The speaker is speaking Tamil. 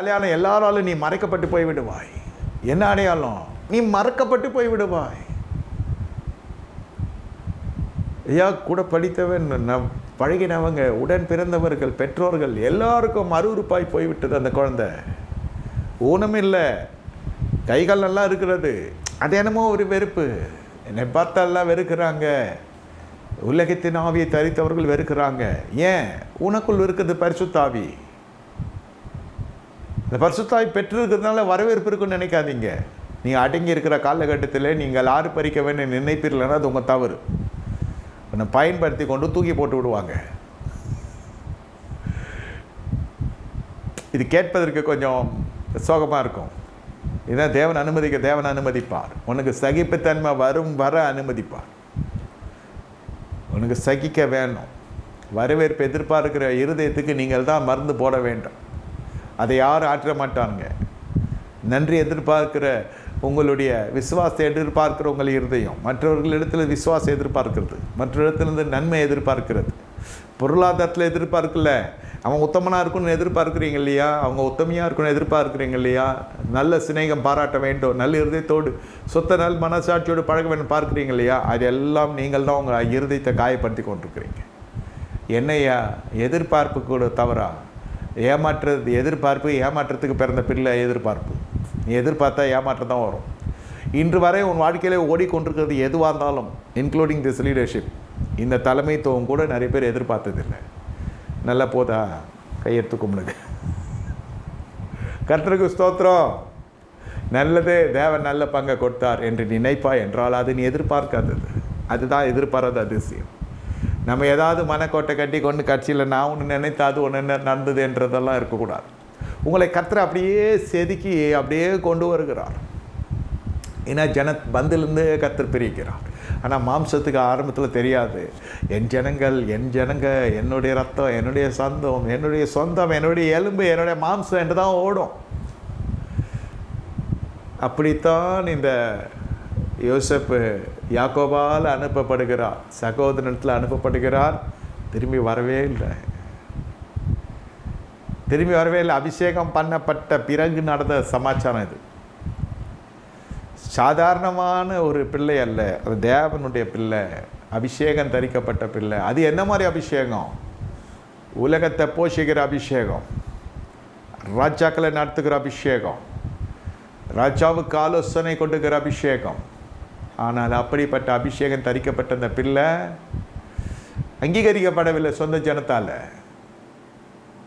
அடையாளம் எல்லாராலும் நீ மறைக்கப்பட்டு போய்விடுவாய். என்ன அடையாளம்? நீ மறக்கப்பட்டு போய் விடுவாய் ஐயா கூட படித்தவன் நம் பழகினவங்க உடன் பிறந்தவர்கள் பெற்றோர்கள் எல்லாருக்கும் அருவறுப்பாய் போய்விட்டது அந்த குழந்தை. ஊனம் இல்லை கைகள் நல்லா இருக்கிறது. அது என்னமோ ஒரு வெறுப்பு. என்னை பார்த்தெல்லாம் வெறுக்கிறாங்க. உலகத்தின் ஆவியை தரித்தவர்கள் வெறுக்கிறாங்க. ஏன்? உனக்குள் இருக்கிறது பரிசுத்தாவி. இந்த பரிசுத்தாய் பெற்றிருக்கிறதுனால வரவேற்பு இருக்குன்னு நினைக்காதீங்க. நீங்கள் அடங்கி இருக்கிற காலகட்டத்தில் நீங்கள் ஆறு பறிக்க வேண்டும் நினைப்பீர்கள்னா அது உங்கள் தவறு. உன்னை பயன்படுத்தி கொண்டு தூக்கி போட்டு விடுவாங்க. இது கேட்பதற்கு கொஞ்சம் சோகமாக இருக்கும். இதுதான் தேவன் அனுமதிக்க தேவன் அனுமதிப்பார். உனக்கு சகிப்புத்தன்மை வரும் வர அனுமதிப்பார். உனக்கு சகிக்க வேணும். வரவேற்பு எதிர்பார்க்கிற இருதயத்துக்கு நீங்கள் தான் மருந்து போட வேண்டும். அதை யாரும் ஆற்ற மாட்டானுங்க நன்றி எதிர்பார்க்கிற உங்களுடைய விசுவாசத்தை எதிர்பார்க்கிற உங்கள் இருதயம் மற்றவர்களிடத்தில் விசுவாசம் எதிர்பார்க்கிறது மற்றவரிடத்திலிருந்து நன்மை எதிர்பார்க்கிறது. பொருளாதாரத்தில் எதிர்பார்க்கல. அவன் உத்தமனாக இருக்கணும்னு எதிர்பார்க்குறீங்க இல்லையா? அவங்க உத்தமையாக இருக்கணும்னு எதிர்பார்க்குறீங்க இல்லையா? நல்ல சிநேகம் பாராட்ட வேண்டும் நல்ல இருதயத்தோடு சொத்த நல் மனசாட்சியோடு பழக வேண்டும் பார்க்குறீங்க இல்லையா? அதெல்லாம் நீங்கள் தான் உங்கள் இருதயத்தை காயப்படுத்தி கொண்டிருக்கிறீங்க. என்னையா? எதிர்பார்ப்பு கூட தவறா? ஏமாற்றுறது எதிர்பார்ப்பு ஏமாற்றத்துக்கு பிறந்த பிள்ளை எதிர்பார்ப்பு. நீ எதிர்பார்த்தா ஏமாற்றம் தான் வரும். இன்று வரை உன் வாழ்க்கையிலே ஓடிக்கொண்டிருக்கிறது எதுவாக இருந்தாலும் இன்க்ளூடிங் திஸ் லீடர்ஷிப் இந்த தலைமைத்துவம் கூட நிறைய பேர் எதிர்பார்த்ததில்லை. நல்லா போதா? கையெடுத்து கும்பிடுங்க. கர்த்தருக்கு ஸ்தோத்திரம். நல்லது தேவன் நல்ல பங்கை கொடுத்தார் என்று நினைப்பா என்றால் அது நீ எதிர்பார்க்காதது. அதுதான் எதிர்பாராத அதிசயம். நம்ம ஏதாவது மனக்கோட்டை கட்டி கொண்டு கட்சியில் நான் ஒன்று நினைத்து அது ஒன்று நடந்தது என்றதெல்லாம் இருக்கக்கூடாது. உங்களை கத்துற அப்படியே செதுக்கி அப்படியே கொண்டு வருகிறார். ஏன்னா ஜன பந்திலிருந்து கர்த்தர் பிரிக்கிறார். ஆனால் மாம்சத்துக்கு ஆரம்பத்தில் தெரியாது. என் ஜனங்கள் என் ஜனங்க என்னுடைய ரத்தம் என்னுடைய சொந்தம் என்னுடைய சொந்தம் என்னுடைய எலும்பு என்னுடைய மாம்சம் என்று தான் ஓடும். அப்படித்தான் இந்த யோசப்பு யாக்கோபால் அனுப்பப்படுகிறார் சகோதரத்தில் அனுப்பப்படுகிறார். திரும்பி வரவே இல்லை. திரும்பி வரவே இல்லை. அபிஷேகம் பண்ணப்பட்ட பிறகு நடந்த சமாச்சாரம் இது. சாதாரணமான ஒரு பிள்ளை அல்ல. அது தேவனுடைய பிள்ளை. அபிஷேகம் தரிக்கப்பட்ட பிள்ளை. அது என்ன மாதிரி அபிஷேகம்? உலகத்தை போஷிக்கிற அபிஷேகம். ராஜாக்களை நடத்துகிற அபிஷேகம். ராஜாவுக்கு ஆலோசனை கொடுக்கிற அபிஷேகம். ஆனால் அப்படிப்பட்ட அபிஷேகம் தரிக்கப்பட்ட அந்த பிள்ளை அங்கீகரிக்கப்படவில்லை சொந்த ஜனத்தால்.